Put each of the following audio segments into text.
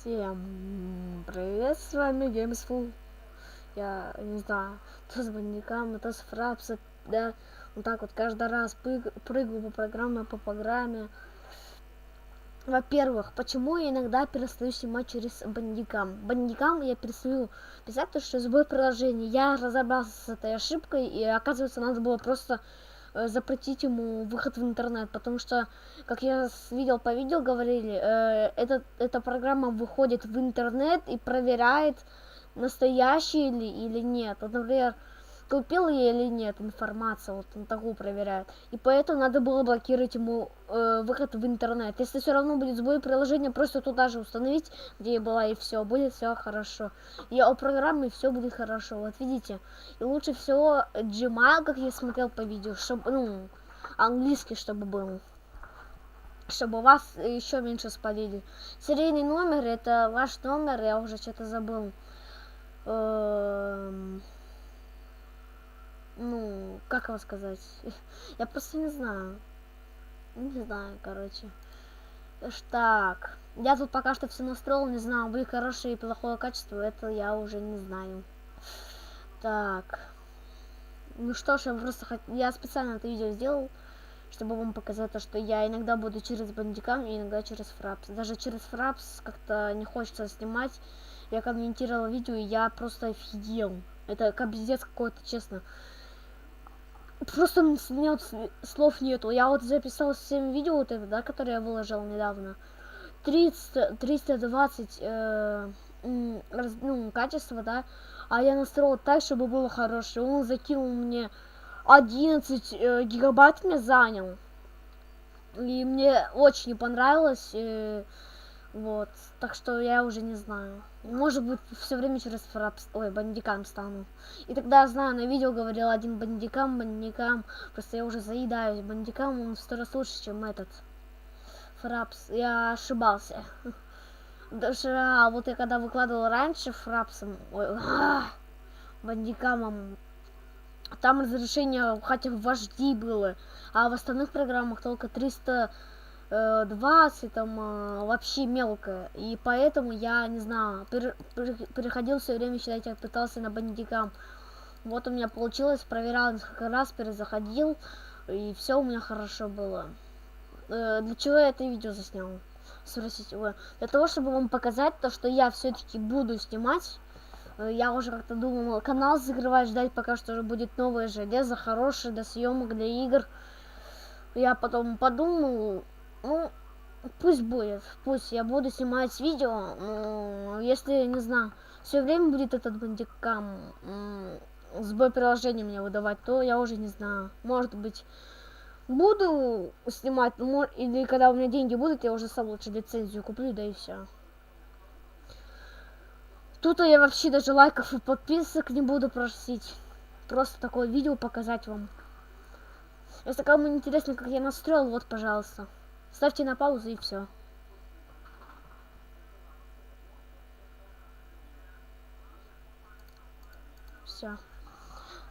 Всем привет, с вами Gamesful. Я не знаю, то с бандиками, то с фрапса, да, вот так вот каждый раз прыг- прыгаю по программе, по программе. Во-первых, почему я иногда перестаю снимать через бандикам? Бандикам я перестаю писать, то, что сбой приложения. Я разобрался с этой ошибкой, и оказывается, надо было просто запретить ему выход в интернет, потому что, как я видел по видео, говорили, э, этот, эта программа выходит в интернет и проверяет, настоящий ли или нет. Вот, например, купил я или нет информацию, вот он такую проверяет. И поэтому надо было блокировать ему э, выход в интернет. Если все равно будет сбой приложения, просто туда же установить, где я была, и все, будет все хорошо. И у программы все будет хорошо. Вот видите. И лучше всего Gmail, как я смотрел по видео, чтобы, ну, английский, чтобы был. Чтобы вас еще меньше спалили. Серийный номер, это ваш номер, я уже что-то забыл. Эм, Ну, как его сказать? Я просто не знаю. Не знаю, короче. Ш- Так, я тут пока что все настроил, не знаю, будет хорошее и плохое качество, это я уже не знаю. Так. Ну что ж, я просто хот- я специально это видео сделал, чтобы вам показать то, что я иногда буду через бандикам и иногда через фрапс. Даже через фрапс как-то не хочется снимать. Я комментировал видео, и я просто офигел. Это капздец какой-то, честно. Просто с- слов нету. Я вот записал 7 видео, вот это, да, которые я выложил недавно. 300, 320 э, раз- ну, качество, да. А я настроил так, чтобы было хорошее. Он закинул мне 11 э, гигабайт мне занял. И мне очень понравилось. э, вот. Так что я уже не знаю. Может быть, все время через фрапс, ой, бандикам стану. И тогда, знаю, на видео говорил один бандикам, бандикам. Просто я уже заедаюсь. Бандикам он в сто раз лучше, чем этот. Фрапс. Я ошибался. Даже а, вот я когда выкладывал раньше фрапсом, ой, а, бандикамом, там разрешение хотя бы в HD было, а в остальных программах только 320, там а, вообще мелкое. И поэтому я, не знаю, пере- пере- переходил все время, считайте, пытался на бандикам. Вот у меня получилось, проверял несколько раз, перезаходил, и все у меня хорошо было. Э, для чего я это видео заснял? Спросите вы. Для того, чтобы вам показать то, что я все-таки буду снимать. Э, Я уже как-то думал канал закрывать, ждать пока что будет новое железо, хорошее для съемок, для игр. Я потом подумал, ну, пусть будет, пусть я буду снимать видео, но если, не знаю, все время будет этот бандикам м, сбой приложения мне выдавать, то я уже не знаю. Может быть, буду снимать, ну, или когда у меня деньги будут, я уже сам лучше лицензию куплю, да и все. Тут я вообще даже лайков и подписок не буду просить. Просто такое видео показать вам. Если кому интересно, как я настроил, вот, пожалуйста. Ставьте на паузу и все. Все.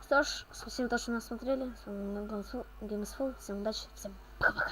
Что ж, спасибо, то, что нас смотрели. С вами был Gamesful. Всем удачи, всем пока-пока.